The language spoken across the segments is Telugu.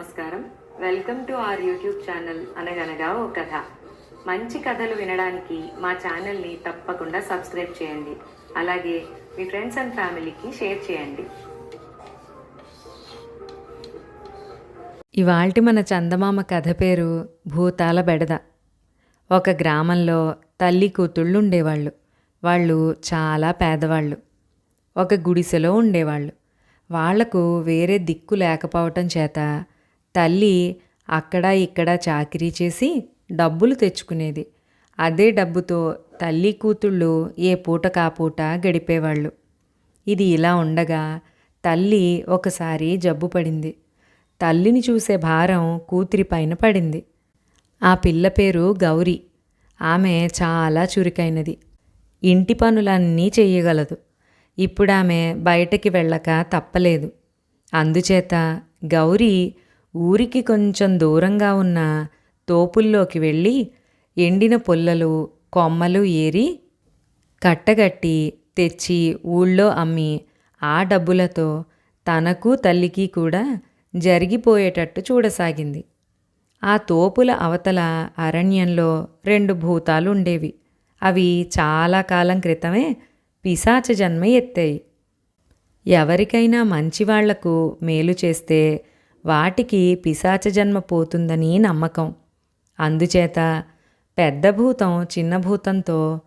నమస్కారం. Welcome to our YouTube channel అనగనగా ఓ కథ. మంచి కథలు వినడానికి మా ఛానల్ని తప్పకుండా సబ్స్క్రైబ్ చేయండి. అలాగే మీ ఫ్రెండ్స్ అండ్ ఫ్యామిలీకి షేర్ చేయండి. ఇవాల్టి మన చందమామ కథ పేరు భూతాల బెడద. ఒక గ్రామంలో తల్లి కూతుళ్ళు ఉండేవాళ్ళు. వాళ్ళు చాలా పేదవాళ్ళు. ఒక గుడిసెలో ఉండేవాళ్ళు. వాళ్ళకు వేరే దిక్కు లేకపోవటం చేత తల్లి అక్కడ ఇక్కడ చాకిరీ చేసి డబ్బులు తెచ్చుకునేది. అదే డబ్బుతో తల్లి కూతుళ్ళు ఏ పూట కాపూట గడిపేవాళ్ళు. ఇది ఇలా ఉండగా తల్లి ఒకసారి జబ్బు పడింది. తల్లిని చూసే భారం కూతురి పైన పడింది. ఆ పిల్ల పేరు గౌరీ. ఆమె చాలా చురుకైనది. ఇంటి పనులన్నీ చేయగలదు ఇప్పుడు ఆమె బయటకి వెళ్ళక తప్పలేదు. అందుచేత గౌరీ ఊరికి కొంచెం దూరంగా ఉన్న తోపుల్లోకి వెళ్ళి ఎండిన పుల్లలు కొమ్మలు ఏరి కట్టగట్టి తెచ్చి ఊళ్ళో అమ్మి ఆ డబ్బులతో తనకు తల్లికి కూడా జరిగిపోయేటట్టు చూడసాగింది. ఆ తోపుల అవతల అరణ్యంలో రెండు భూతాలు ఉండేవి అవి చాలా కాలం క్రితమే పిశాచ జన్మ ఎత్తాయి. ఎవరికైనా మంచివాళ్ళకు మేలు చేస్తే వాటికి పిశాచ జన్మ పోతుందని నమ్మకం. అందుచేత పెద్ద భూతం చిన్న భూతంతో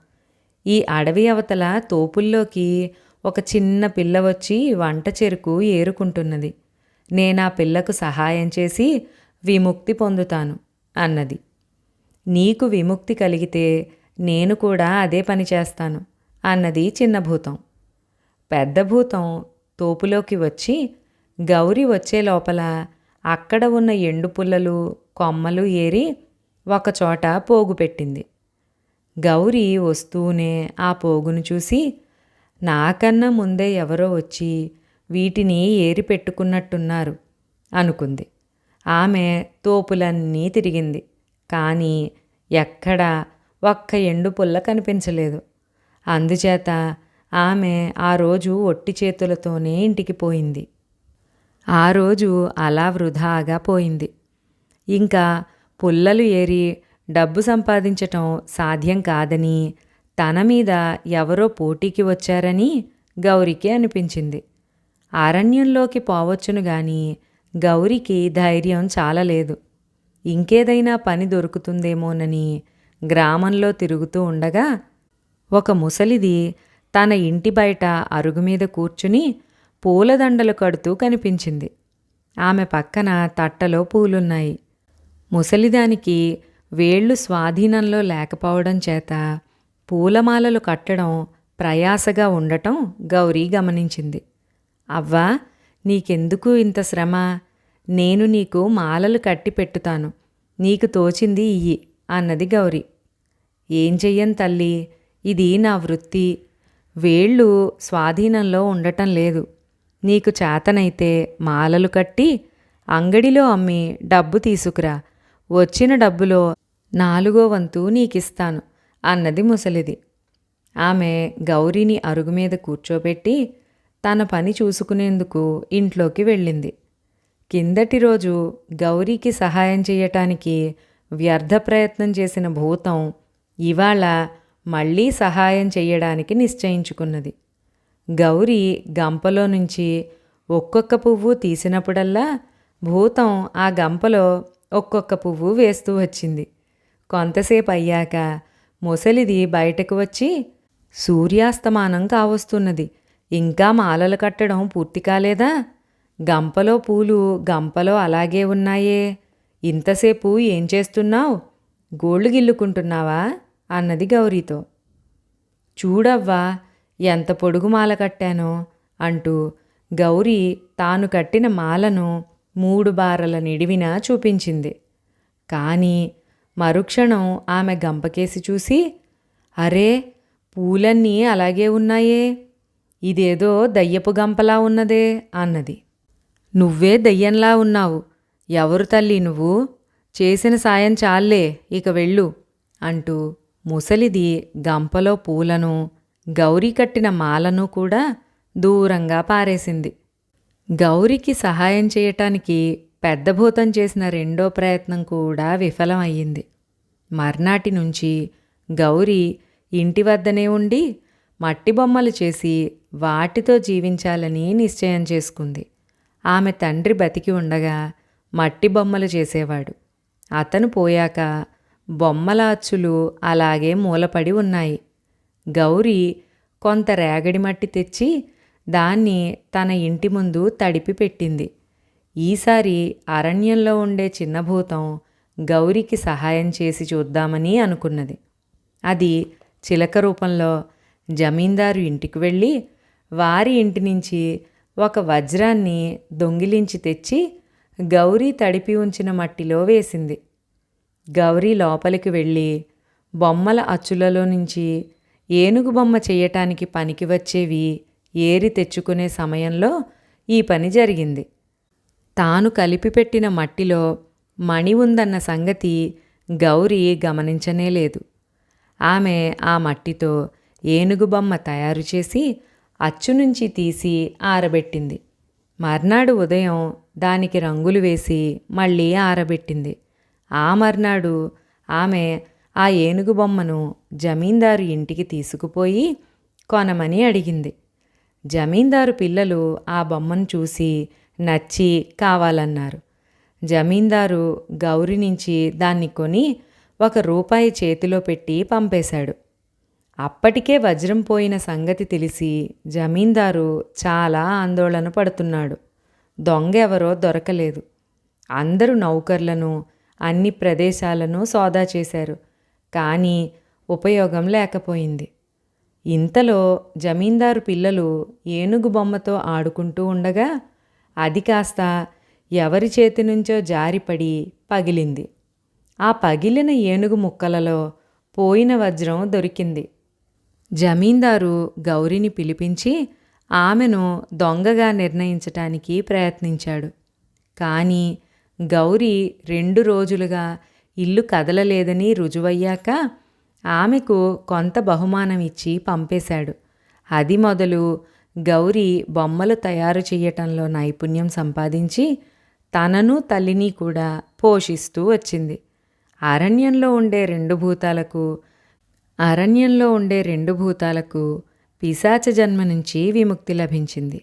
ఈ అడవి అవతల తోపుల్లోకి ఒక చిన్న పిల్ల వచ్చి వంట చెరుకు ఏరుకుంటున్నది. నేనా పిల్లకు సహాయం చేసి విముక్తి పొందుతాను అన్నది. నీకు విముక్తి కలిగితే నేను కూడా అదే పని చేస్తాను అన్నది చిన్న భూతం. పెద్ద భూతం తోపులోకి వచ్చి గౌరి వచ్చే లోపల అక్కడ ఉన్న ఎండు పుల్లలు కొమ్మలు ఏరి ఒకచోట పోగు పెట్టింది. గౌరీ వస్తూనే ఆ పోగును చూసి నాకన్నా ముందే ఎవరో వచ్చి వీటిని ఏరి పెట్టుకున్నట్టున్నారు అనుకుంది. ఆమె తోపులన్నీ తిరిగింది. కానీ ఎక్కడా ఒక్క ఎండు పుల్ల కనిపించలేదు. అందుచేత ఆమె ఆ రోజు ఒట్టి చేతులతోనే ఇంటికి పోయింది. ఆ రోజు అలా వృధాగా పోయింది. ఇంకా పుల్లలు ఏరి డబ్బు సంపాదించటం సాధ్యం కాదని తన మీద ఎవరో పోటీకి వచ్చారని గౌరికి అనిపించింది. అరణ్యంలోకి పోవచ్చును గాని గౌరికి ధైర్యం చాలలేదు. ఇంకేదైనా పని దొరుకుతుందేమోనని గ్రామంలో తిరుగుతూ ఉండగా ఒక ముసలిది తన ఇంటి బయట అరుగు మీద కూర్చుని పూలదండలు కడుతూ కనిపించింది. ఆమె పక్కన తట్టలో పూలున్నాయి. ముసలిదానికి వేళ్ళు స్వాధీనంలో లేకపోవడం చేత పూలమాలలు కట్టడం ప్రయాసగా ఉండటం గౌరీ గమనించింది. అవ్వా నీకెందుకు ఇంత శ్రమ? నేను నీకు మాలలు కట్టి పెట్టుతాను. నీకు తోచింది ఇయ్యి అన్నది గౌరీ. ఏం చెయ్యను తల్లి? ఇది నా వృత్తి. వేళ్ళు స్వాధీనంలో ఉండటం లేదు. నీకు చేతనైతే మాలలు కట్టి అంగడిలో అమ్మి డబ్బు తీసుకురా. వచ్చిన డబ్బులో నాలుగో వంతు నీకిస్తాను అన్నది ముసలిది. ఆమె గౌరీని అరుగు మీద కూర్చోబెట్టి తన పని చూసుకునేందుకు ఇంట్లోకి వెళ్ళింది. కిందటి రోజు గౌరీకి సహాయం చేయటానికి వ్యర్థ ప్రయత్నం చేసిన భూతం ఇవాళ మళ్ళీ సహాయం చెయ్యడానికి నిశ్చయించుకున్నది. గౌరీ గంపలో నుంచి ఒక్కొక్క పువ్వు తీసినప్పుడల్లా భూతం ఆ గంపలో ఒక్కొక్క పువ్వు వేస్తూ వచ్చింది. కొంతసేపు అయ్యాక ముసలిది బయటకు వచ్చి సూర్యాస్తమానం కావస్తున్నది. ఇంకా మాలలు కట్టడం పూర్తి కాలేదా? గంపలో పూలు గంపలో అలాగే ఉన్నాయే. ఇంతసేపు ఏం చేస్తున్నావు? గోళ్ళు గిల్లుకుంటున్నావా? అన్నది గౌరీతో. చూడవ్వా ఎంత పొడుగు మాల కట్టానో అంటూ గౌరీ తాను కట్టిన మాలను మూడు బారల నిడివిన చూపించింది. కానీ మరుక్షణం ఆమె గంపకేసి చూసి అరే పూలన్నీ అలాగే ఉన్నాయే. ఇదేదో దయ్యపు గంపలా ఉన్నదే అన్నది. నువ్వే దయ్యంలా ఉన్నావు. ఎవరు తల్లి నువ్వు? చేసిన సాయం చాలే ఇక వెళ్ళు అంటూ ముసలిది గంపలో పూలను గౌరీ కట్టిన మాలను కూడా దూరంగా పారేసింది. గౌరికి సహాయం చేయటానికి పెద్దభూతం చేసిన రెండో ప్రయత్నం కూడా విఫలమయ్యింది. మర్నాటి నుంచి గౌరీ ఇంటి వద్దనే ఉండి మట్టి బొమ్మలు చేసి వాటితో జీవించాలని నిశ్చయం చేసుకుంది. ఆమె తండ్రి బతికి ఉండగా మట్టి బొమ్మలు చేసేవాడు. అతను పోయాక బొమ్మల అచ్చులు అలాగే మూలపడి ఉన్నాయి. గౌరీ కొంత రేగడి మట్టి తెచ్చి దాన్ని తన ఇంటి ముందు తడిపి పెట్టింది. ఈసారి అరణ్యంలో ఉండే చిన్నభూతం గౌరికి సహాయం చేసి చూద్దామని అనుకున్నది. అది చిలక రూపంలో జమీందారు ఇంటికి వెళ్ళి వారి ఇంటి నుంచి ఒక వజ్రాన్ని దొంగిలించి తెచ్చి గౌరీ తడిపి ఉంచిన మట్టిలో వేసింది. గౌరీ లోపలికి వెళ్ళి బొమ్మల అచ్చులలో నుంచి ఏనుగు బొమ్మ చేయటానికి పనికి వచ్చేవి ఏరి తెచ్చుకునే సమయంలో ఈ పని జరిగింది. తాను కలిపిపెట్టిన మట్టిలో మణి ఉందన్న సంగతి గౌరీ గమనించనే లేదు. ఆమె ఆ మట్టితో ఏనుగు బొమ్మ తయారు చేసి అచ్చు నుంచి తీసి ఆరబెట్టింది. మర్నాడు ఉదయం దానికి రంగులు వేసి మళ్ళీ ఆరబెట్టింది. ఆ మర్నాడు ఆమె ఆ ఏనుగు బొమ్మను జమీందారు ఇంటికి తీసుకుపోయి కొనమని అడిగింది. జమీందారు పిల్లలు ఆ బొమ్మను చూసి నచ్చి కావాలన్నారు. జమీందారు గౌరి నుంచి దాన్ని కొని ఒక రూపాయి చేతిలో పెట్టి పంపేశాడు. అప్పటికే వజ్రం పోయిన సంగతి తెలిసి జమీందారు చాలా ఆందోళన పడుతున్నాడు. దొంగ ఎవరో దొరకలేదు. అందరూ నౌకర్లను అన్ని ప్రదేశాలను సోదా చేశారు. కానీ ఉపయోగం లేకపోయింది. ఇంతలో జమీందారు పిల్లలు ఏనుగు బొమ్మతో ఆడుకుంటూ ఉండగా అది కాస్త ఎవరి చేతి నుంచో జారిపడి పగిలింది. ఆ పగిలిన ఏనుగు ముక్కలలో పోయిన వజ్రం దొరికింది. జమీందారు గౌరిని పిలిపించి ఆమెను దొంగగా నిర్ణయించటానికి ప్రయత్నించాడు. కానీ గౌరీ రెండు రోజులుగా ఇల్లు కదలలేదని రుజువయ్యాక ఆమెకు కొంత బహుమానం ఇచ్చి పంపేశాడు. అది మొదలు గౌరీ బొమ్మలు తయారు చేయటంలో నైపుణ్యం సంపాదించి తనను తల్లిని కూడా పోషిస్తూ వచ్చింది. అరణ్యంలో ఉండే రెండు భూతాలకు అరణ్యంలో ఉండే రెండు భూతాలకు పిశాచ జన్మ నుంచి విముక్తి లభించింది.